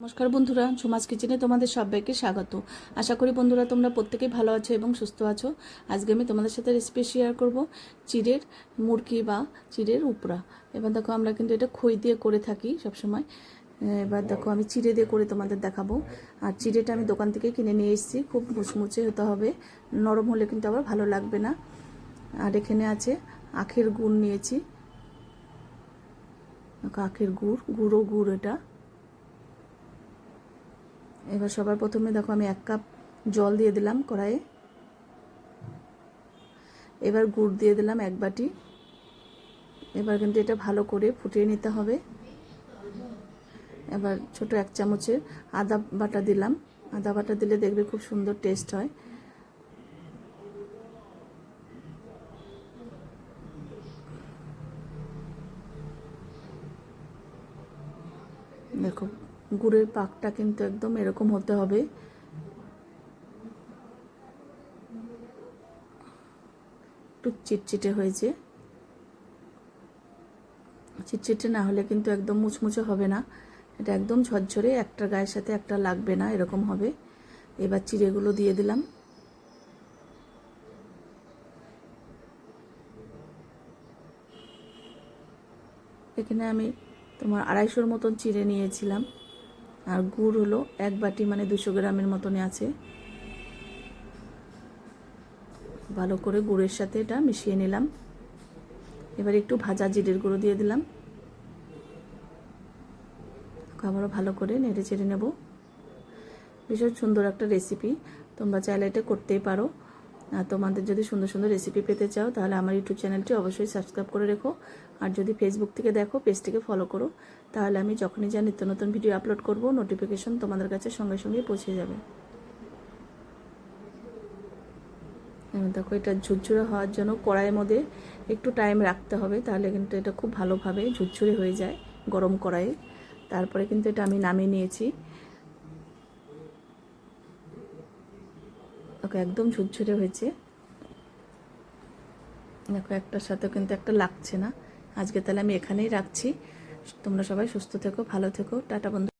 নমস্কার বন্ধুরা ঝুমাস কিচেনে তোমাদের সবাইকে স্বাগত। আশা করি বন্ধুরা তোমরা প্রত্যেকেই ভালো আছো এবং সুস্থ আছো। আজকে আমি তোমাদের সাথে রেসিপি শেয়ার করব চিড়ের মুরগি বা চিড়ের উপরা এবার দেখো আমরা কিন্তু এটা খই দিয়ে করে থাকি সবসময়। এবার দেখো আমি চিড়ে দিয়ে করে তোমাদের দেখাবো। আর চিড়েটা আমি দোকান থেকে কিনে নিয়ে এসেছি, খুব মুচমুচে হতে হবে। নরম হলে কিন্তু আবার ভালো লাগবে না। আর এখানে আছে আখের গুড় নিয়েছি। আখের গুড়, গুঁড়ো গুড় এটা। এবার সবার প্রথমে দেখো আমি এক কাপ জল দিয়ে দিলাম কড়াইয়ে। এবার গুড় দিয়ে দিলাম এক বাটি। এবার কিন্তু এটা ভালো করে ফুটিয়ে নিতে হবে। এবার ছোট এক চামচের আদা বাটা দিলাম। আদা বাটা দিলে দেখবে খুব সুন্দর টেস্ট হয়। দেখো গুড়ের পাকটা কিন্তু একদম এরকম হতে হবে। একটু চিটচিটে হয়েছে। চিটচিটে না হলে কিন্তু একদম মুচমুচে হবে না। এটা একদম ঝরঝরে, একটা গায়ের সাথে একটা লাগবে না, এরকম হবে। এবার চিড়েগুলো দিয়ে দিলাম। এখানে আমি তোমার আড়াইশোর মতন চিড়ে নিয়েছিলাম। আর গুড় হলো এক বাটি মানে দুশো গ্রামের মতনই আছে। ভালো করে গুড়ের সাথে এটা মিশিয়ে নিলাম। এবার একটু ভাজা জিরের গুঁড়ো দিয়ে দিলাম। আবারও ভালো করে নেড়ে চেড়ে নেব। ভীষণ সুন্দর একটা রেসিপি তোমরা চাইলে এটা করতেই পারো। তোমাদের যদি সুন্দর সুন্দর রেসিপি পেতে চাও, তাহলে আমার ইউটিউব চ্যানেলটি অবশ্যই সাবস্ক্রাইব করে রেখো। আর যদি ফেসবুক থেকে দেখো পেজটিকে ফলো করো। তাহলে আমি যখনই যা নিত্য নতুন ভিডিও আপলোড করব নোটিফিকেশন তোমাদের কাছে সঙ্গে সঙ্গে পৌঁছে যাবে। দেখো, এটা ঝুরঝুরে হওয়ার জন্য কড়াইয়ের মধ্যে একটু টাইম রাখতে হবে, তাহলে কিন্তু এটা খুব ভালোভাবে ঝুরঝুরে হয়ে যায় গরম কড়াইয়ে। তারপরে কিন্তু এটা আমি নামিয়ে নিয়েছি। ওকে একদম ঝুরঝুরে হয়েছে। দেখো একটার সাথে কিন্তু একটা লাগছে না। আজকে তাহলে আমি এখানেই রাখছি। তোমরা সবাই সুস্থ থেকো, ভালো থেকো। টাটা বন্ধু।